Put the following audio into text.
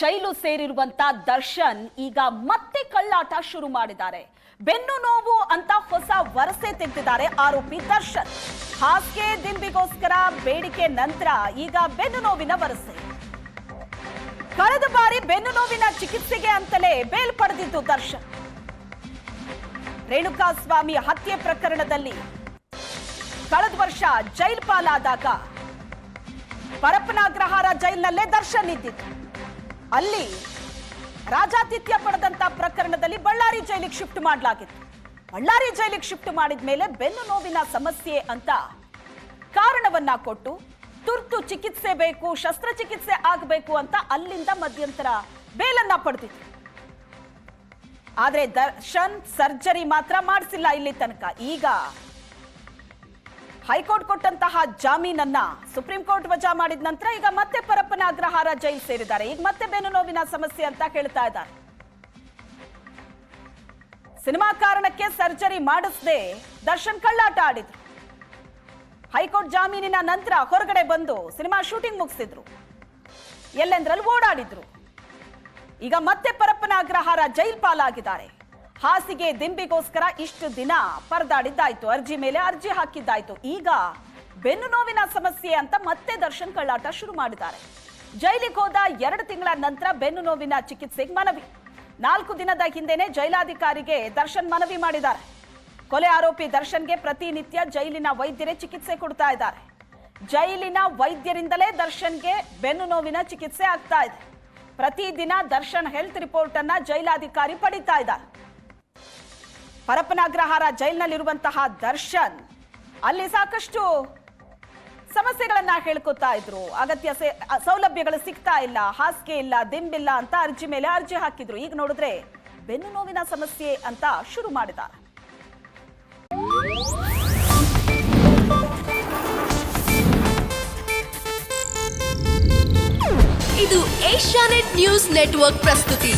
ಜೈಲು ಸೇರಿರುವಂತ ದರ್ಶನ್ ಈಗ ಮತ್ತೆ ಕಳ್ಳಾಟ ಶುರು ಮಾಡಿದ್ದಾರೆ. ಬೆನ್ನು ನೋವು ಅಂತ ಹೊಸ ವರಸೆ ತೆಗೆದಿದ್ದಾರೆ ಆರೋಪಿ ದರ್ಶನ್. ಹಾಸಿಗೆ ದಿಂಬಿಗೋಸ್ಕರ ಬೇಡಿಕೆ ನಂತರ ಈಗ ಬೆನ್ನು ನೋವಿನ ವರಸೆ. ಕಳೆದ ಬಾರಿ ಬೆನ್ನು ನೋವಿನ ಚಿಕಿತ್ಸೆಗೆ ಅಂತಲೇ ಬೇಲ್ ಪಡೆದಿದ್ದು ದರ್ಶನ್. ರೇಣುಕಾಸ್ವಾಮಿ ಹತ್ಯೆ ಪ್ರಕರಣದಲ್ಲಿ ಕಳೆದ ವರ್ಷ ಜೈಲ್ ಪಾಲಾದಾಗ ಪರಪ್ಪನಾಗ್ರಹಾರ ಜೈಲಿನಲ್ಲೇ ದರ್ಶನ್ ಇದ್ದಿದ್ದು. ಅಲ್ಲಿ ರಾಜಾತಿಥ್ಯ ಪಡೆದಂತ ಪ್ರಕರಣದಲ್ಲಿ ಬಳ್ಳಾರಿ ಜೈಲಿಗೆ ಶಿಫ್ಟ್ ಮಾಡಲಾಗಿತ್ತು. ಬಳ್ಳಾರಿ ಜೈಲಿಗೆ ಶಿಫ್ಟ್ ಮಾಡಿದ ಮೇಲೆ ಬೆನ್ನು ನೋವಿನ ಸಮಸ್ಯೆ ಅಂತ ಕಾರಣವನ್ನ ಕೊಟ್ಟು ತುರ್ತು ಚಿಕಿತ್ಸೆ ಬೇಕು, ಶಸ್ತ್ರಚಿಕಿತ್ಸೆ ಆಗಬೇಕು ಅಂತ ಅಲ್ಲಿಂದ ಮಧ್ಯಂತರ ಬೇಲನ್ನ ಪಡೆದಿತ್ತು ಆದರೆ ದರ್ಶನ್ ಸರ್ಜರಿ ಮಾತ್ರ ಮಾಡಿಸಿಲ್ಲ ಇಲ್ಲಿ ತನಕ. ಈಗ ಹೈಕೋರ್ಟ್ ಕೊಟ್ಟಂತಹ ಜಾಮೀನನ್ನ ಸುಪ್ರೀಂ ಕೋರ್ಟ್ ವಜಾ ಮಾಡಿದ ನಂತರ ಈಗ ಮತ್ತೆ ಪರಪ್ಪನ ಅಗ್ರಹಾರ ಜೈಲ್ ಸೇರಿದ್ದಾರೆ. ಈಗ ಮತ್ತೆ ಬೆನ್ನು ನೋವಿನ ಸಮಸ್ಯೆ ಅಂತ ಹೇಳ್ತಾ ಇದ್ದಾರೆ. ಸಿನಿಮಾ ಕಾರಣಕ್ಕೆ ಸರ್ಜರಿ ಮಾಡಿಸದೆ ದರ್ಶನ್ ಕಳ್ಳಾಟ ಆಡಿದ್ರು. ಹೈಕೋರ್ಟ್ ಜಾಮೀನಿನ ನಂತರ ಹೊರಗಡೆ ಬಂದು ಸಿನಿಮಾ ಶೂಟಿಂಗ್ ಮುಗಿಸಿದ್ರು. ಎಲ್ಲೆಂದ್ರಲ್ಲಿ ಓಡಾಡಿದ್ರು. ಈಗ ಮತ್ತೆ ಪರಪ್ಪನ ಅಗ್ರಹಾರ ಜೈಲ್ ಪಾಲಾಗಿದ್ದಾರೆ. ಹಾಸಿಗೆ ದಿಂಬಿಗೋಸ್ಕರ ಇಷ್ಟು ದಿನ ಪರದಾಡಿದ್ದಾಯ್ತು. ಅರ್ಜಿ ಮೇಲೆ ಅರ್ಜಿ ಹಾಕಿದ್ದಾಯ್ತು. ಈಗ ಬೆನ್ನು ನೋವಿನ ಸಮಸ್ಯೆ ಅಂತ ಮತ್ತೆ ದರ್ಶನ್ ಕಳ್ಳಾಟ ಶುರು ಮಾಡಿದ್ದಾರೆ. ಜೈಲಿಗೆ ಹೋದ ಎರಡು ತಿಂಗಳ ನಂತರ ಬೆನ್ನು ನೋವಿನ ಚಿಕಿತ್ಸೆಗೆ ಮನವಿ. ನಾಲ್ಕು ದಿನದ ಹಿಂದೆನೆ ಜೈಲಾಧಿಕಾರಿಗೆ ದರ್ಶನ್ ಮನವಿ ಮಾಡಿದ್ದಾರೆ. ಕೊಲೆ ಆರೋಪಿ ದರ್ಶನ್ಗೆ ಪ್ರತಿನಿತ್ಯ ಜೈಲಿನ ವೈದ್ಯರೇ ಚಿಕಿತ್ಸೆ ಕೊಡ್ತಾ ಇದ್ದಾರೆ. ಜೈಲಿನ ವೈದ್ಯರಿಂದಲೇ ದರ್ಶನ್ಗೆ ಬೆನ್ನು ನೋವಿನ ಚಿಕಿತ್ಸೆ ಆಗ್ತಾ ಇದೆ. ಪ್ರತಿದಿನ ದರ್ಶನ್ ಹೆಲ್ತ್ ರಿಪೋರ್ಟ್ ಅನ್ನ ಜೈಲಾಧಿಕಾರಿ ಪಡಿತಾ ಇದ್ದಾರೆ. ಪರಪ್ಪನಾಗ್ರಹಾರ ಜೈಲಿನಲ್ಲಿರುವಂತಹ ದರ್ಶನ್, ಅಲ್ಲಿ ಸಾಕಷ್ಟು ಸಮಸ್ಯೆಗಳನ್ನ ಹೇಳ್ಕೊತಾ ಇದ್ರು. ಅಗತ್ಯ ಸೌಲಭ್ಯಗಳು ಸಿಗ್ತಾ ಇಲ್ಲ, ಹಾಸಿಗೆ ಇಲ್ಲ ದಿಂಬಿಲ್ಲ ಅಂತ ಅರ್ಜಿ ಮೇಲೆ ಅರ್ಜಿ ಹಾಕಿದ್ರು. ಈಗ ನೋಡಿದ್ರೆ ಬೆನ್ನು ನೋವಿನ ಸಮಸ್ಯೆ ಅಂತ ಶುರು ಮಾಡಿದ ಇದು ಏಷ್ಯಾನೆಟ್ ನ್ಯೂಸ್ ನೆಟ್ವರ್ಕ್ ಪ್ರಸ್ತುತಿ.